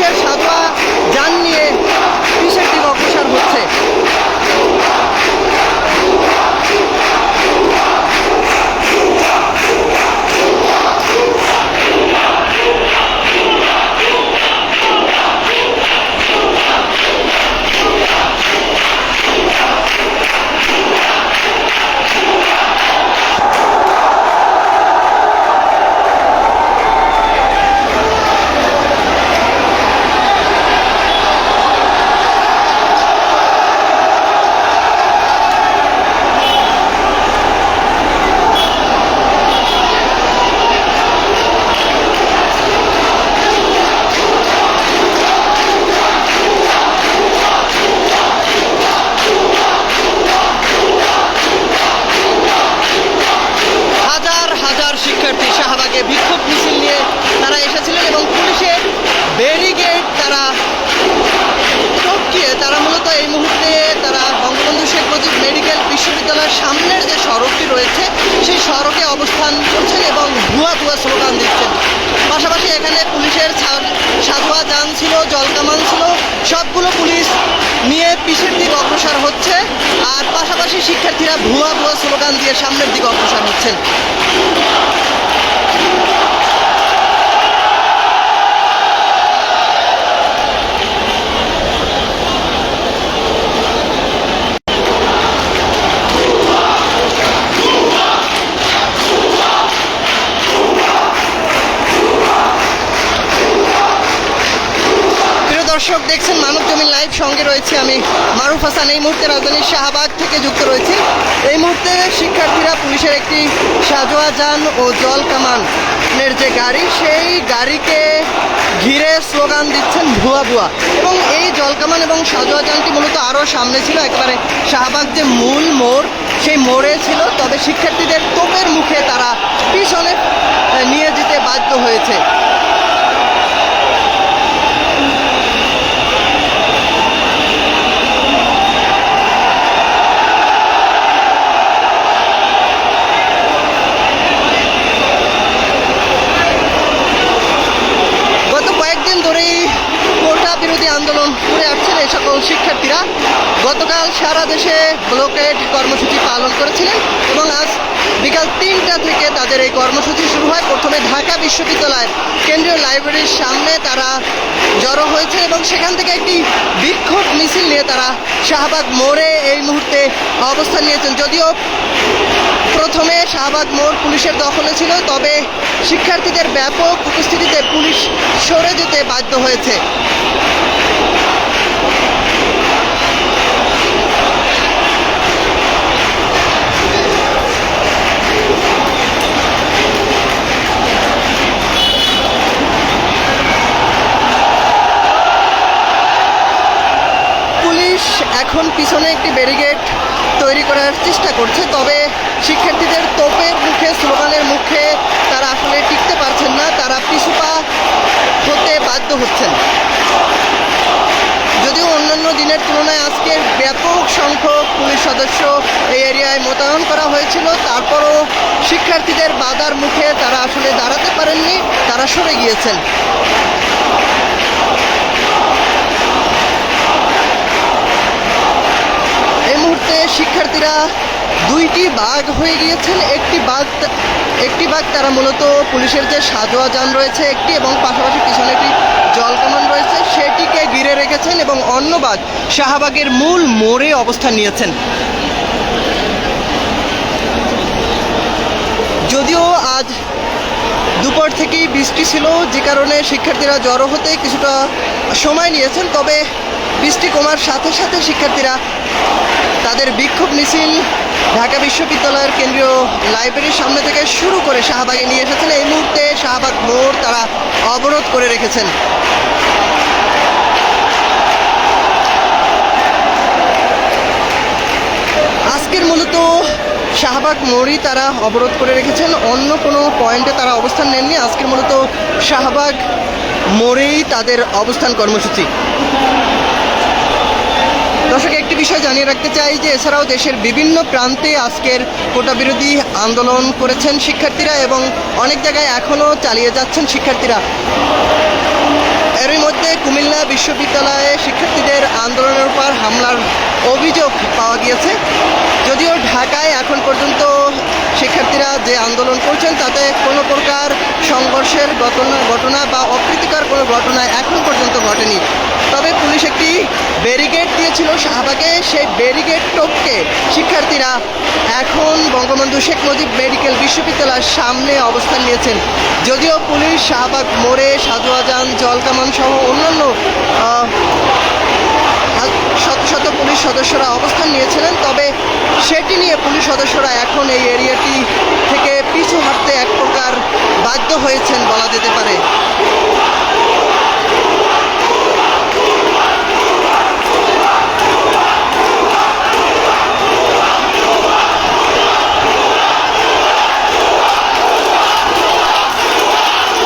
দেশের শাহবাগে বিক্ষোভ মিছিল নিয়ে তারা এসেছিলেন এবং পুলিশের ব্যারিগেড তারা টপকিয়ে তারা মূলত এই মুহূর্তে তারা বঙ্গবন্ধু শেখ মুজিব মেডিকেল বিশ্ববিদ্যালয়ের সামনের যে সড়কটি রয়েছে, সেই সড়কে অবস্থান করছেন এবং ভুয়া ভুয়া স্লোগান দিচ্ছেন। পাশাপাশি এখানে পুলিশের সাধুয়া যান ছিল জলকামান ছিল, সবগুলো পুলিশ নিয়ে পিছের দিক অগ্রসর হচ্ছে আর পাশাপাশি শিক্ষার্থীরা ভুয়া ভুয়া স্লোগান দিয়ে সামনের দিকে অগ্রসর হচ্ছেন দর্শক দেখছেন, মানব জমিন লাইভ সঙ্গে রয়েছে আমি মারুফ হাসান। এই মুহূর্তে রাজধানীর শাহবাগ থেকে যুক্ত রয়েছি। এই মুহূর্তে শিক্ষার্থীরা পুলিশের একটি সাজোয়া যান ও জল কামানের যে গাড়ি, সেই গাড়িকে ঘিরে স্লোগান দিচ্ছেন ভুয়া ভুয়া। এবং এই জলকামান এবং সাজোয়া যানটি মূলত আরও সামনে ছিল, একেবারে শাহবাগ যে মূল মোড়, সেই মোড়ে ছিল। তবে শিক্ষার্থীদের তোপের মুখে তারা পিছনে নিয়ে যেতে বাধ্য হয়েছে গত কয়েকদিন ধরেই কোটা বিরোধী আন্দোলন করে সকল শিক্ষার্থীরা গতকাল সারা দেশে ব্লকেড কর্মসূচি পালন করেছিলেন এবং আজ বিকাল তিনটা থেকে তাদের এই কর্মসূচি শুরু হয়। প্রথমে ঢাকা বিশ্ববিদ্যালয়ের কেন্দ্রীয় লাইব্রেরির সামনে তারা জড়ো হয়েছে এবং সেখান থেকে একটি বিক্ষোভ মিছিল নিয়ে তারা শাহবাগ মোড়ে এই মুহূর্তে অবস্থান নিয়েছেন। যদিও প্রথমে শাহবাগ মোড় পুলিশের দখলে ছিল, তবে শিক্ষার্থীদের ব্যাপক উপস্থিতিতে পুলিশ সরে যেতে বাধ্য হয়েছে পুলিশ এখন পিছনে একটি ব্যারিগেড তৈরি করার চেষ্টা করছে, তবে শিক্ষার্থীদের তোপের মুখে, স্লোগানের মুখে তারা আসলে টিকতে পারছেন না, তারা পিছুপা হতে বাধ্য হচ্ছেন। যদিও অন্যান্য দিনের তুলনায় আজকে ব্যাপক সংখ্যক পুলিশ সদস্য এই এরিয়ায় মোতায়েন করা হয়েছিল, তারপরও শিক্ষার্থীদের বাধার মুখে তারা আসলে দাঁড়াতে পারেননি, তারা সরে গিয়েছেন। শিক্ষার্থীরা দুইটি বাঘ হয়ে গিয়েছেন। একটি বাঘ একটি বাঘ তারা মূলত পুলিশের যে সাজোয়া যান রয়েছে একটি এবং পাশাপাশি পিছনে একটি জলকামান রয়েছে। সেটিকে ঘিরে রেখেছেন এবং অন্য বাঘ শাহবাগের মূল মোড়ে অবস্থান নিয়েছেন। যদিও আজ দুপুর থেকেই বৃষ্টি ছিল, যে কারণে শিক্ষার্থীরা জড়ো হতে কিছুটা সময় নিয়েছেন, তবে বৃষ্টি কমার সাথে সাথে শিক্ষার্থীরা তাদের বিক্ষোভ মিছিল ঢাকা বিশ্ববিদ্যালয়ের কেন্দ্রীয় লাইব্রেরির সামনে থেকে শুরু করে শাহবাগে নিয়ে এসেছেন। এই মুহূর্তে শাহবাগ মোড় তারা অবরোধ করে রেখেছেন। আজকের মূলত শাহবাগ মোড়ই তারা অবরোধ করে রেখেছেন। অন্য কোনো পয়েন্টে তারা অবস্থান নেননি। আজকের মূলত শাহবাগ মোড়েই তাদের অবস্থান কর্মসূচি। দর্শক, একটি বিষয় জানিয়ে রাখতে চাই যে এছাড়াও দেশের বিভিন্ন প্রান্তে আজকের কোটা বিরোধী আন্দোলন করেছেন শিক্ষার্থীরা এবং অনেক জায়গায় এখনও চালিয়ে যাচ্ছেন শিক্ষার্থীরা। এরই মধ্যে কুমিল্লা বিশ্ববিদ্যালয়ে শিক্ষার্থীদের আন্দোলনের উপর হামলার অভিযোগ পাওয়া গিয়েছে। যদিও ঢাকায় এখন পর্যন্ত শিক্ষার্থীরা যে আন্দোলন করছেন, তাতে কোনো প্রকার সংঘর্ষের ঘটনা ঘটনা বা অপ্রীতিকর কোনো ঘটনা এখন পর্যন্ত ঘটেনি। তবে পুলিশ একটি ব্যারিকেড দিয়েছিল শাহবাগে সেই ব্যারিকেড টপকে। শিক্ষার্থীরা এখন বঙ্গবন্ধু শেখ মুজিব মেডিকেল বিশ্ববিদ্যালয়ের সামনে অবস্থান নিয়েছেন। যদিও পুলিশ শাহবাগ মোড়ে সাজুয়াজান জলকামান সহ অন্যান্য শত শত পুলিশ সদস্যরা অবস্থান নিয়েছিলেন, তবে সেটি নিয়ে পুলিশ সদস্যরা এখন এই এরিয়াটি থেকে পিছু হাঁটতে এক প্রকার বাধ্য হয়েছেন বলা যেতে পারে।